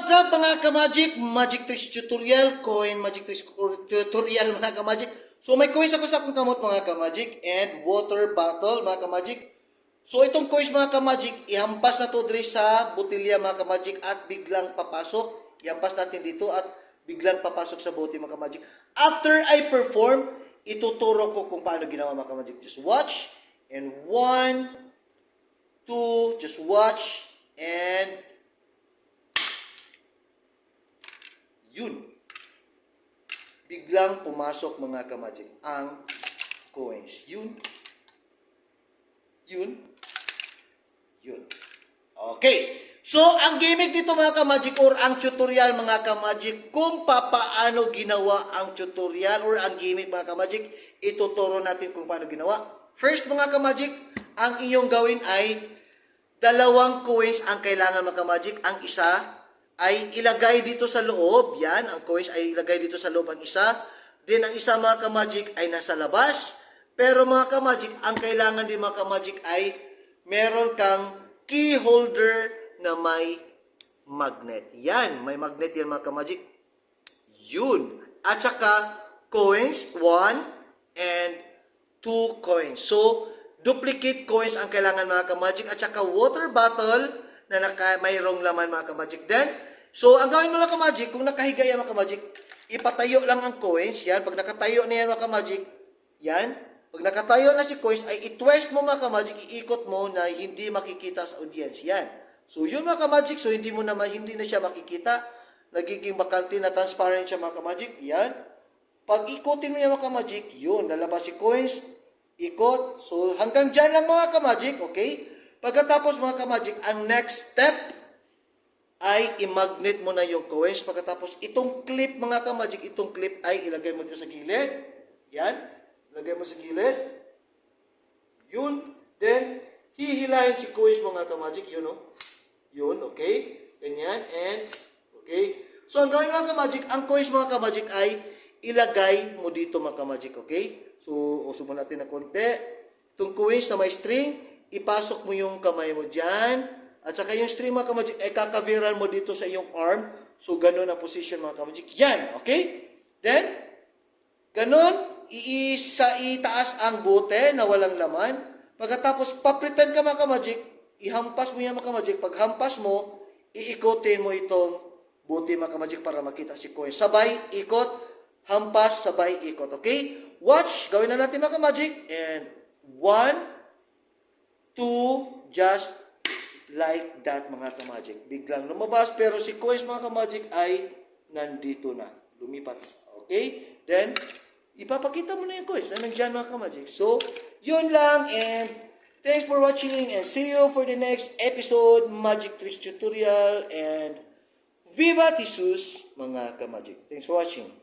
what's up mga ka-magic? Magic Tricks Tutorial, coin Magic Tricks Tutorial mga ka-magic. So may coins ako sa akong kamot mga ka-magic and water bottle mga ka-magic. So itong coins mga ka-magic, ihampas na to diri sa botelya mga ka-magic at biglang papasok. Ihampas natin dito at biglang papasok sa bote mga ka-magic. After I perform, ituturo ko kung paano ginawa mga ka-magic. Just watch and one, two, just watch and yun. Biglang pumasok mga kamagic ang coins. Yun. Yun. Yun. Okay. So, ang gimmick dito mga kamagic or ang tutorial mga kamagic kung papaano ginawa ang tutorial or ang gimmick mga kamagic, ituturo natin kung paano ginawa. First mga kamagic, ang inyong gawin ay dalawang coins ang kailangan mga kamagic. Ang isa ay ilagay dito sa loob. Yan, ang coins ay ilagay dito sa loob ang isa. Then, ang isa mga kamagic ay nasa labas. Pero mga kamagic, ang kailangan din mga kamagic ay meron kang key holder na may magnet. Yan, may magnet yan mga kamagic. Yun. At saka, coins, one and two coins. So, duplicate coins ang kailangan mga kamagic. At saka, water bottle na naka, mayroong laman mga kamagic. Then, so, ang gawin mo lang kamagic, kung nakahiga yan kamagic, ipatayo lang ang coins. Yan, pag nakatayo na yan kamagic, yan, pag nakatayo na si coins, ay i-twist mo mga kamagic, iikot mo na hindi makikita sa audience. Yan. So, yun mga kamagic, so hindi mo na, ma- hindi na siya makikita. Nagiging bakante na transparent siya mga kamagic. Yan. Pag ikutin mo yan mga kamagic, yun, lalabas si coins, ikot. So, hanggang dyan lang mga kamagic, okay? Pagkatapos mga kamagic, ang next step ay i-magnet mo na yung coins. Pagkatapos, itong clip mga kamagic, itong clip ay ilagay mo dito sa gilid. Yan. Ilagay mo sa gilid. Yun. Then, hihilahin si coins mga kamagic. Yun, oh. Yun, okay? Ganyan. And, okay? So, ang gawin mga kamagic, ang coins mga kamagic ay ilagay mo dito mga kamagic, okay? So, uso mo natin na konti. Itong coins na may string, ipasok mo yung kamay mo dyan. At saka yung string mga kamagic, ay kakaviran mo dito sa iyong arm. So, ganun ang position mga kamagic. Yan, okay? Then, ganun, iisa itaas ang bote na walang laman. Pagkatapos, papritan ka mga kamagic, ihampas mo yan mga kamagic. Pag hampas mo, iikotin mo itong bote mga kamagic para makita si coin. Sabay, ikot, hampas, sabay, ikot. Okay? Watch, gawin na natin mga kamagic. And one, two, just like that mga kamagic. Biglang lumabas, pero si coins mga kamagic ay nandito na. Lumipat. Okay? Then, ipapakita mo na yung coins na nandyan mga kamagic. So, yun lang and thanks for watching and see you for the next episode Magic Tricks Tutorial and Viva Tisus mga kamagic. Thanks for watching.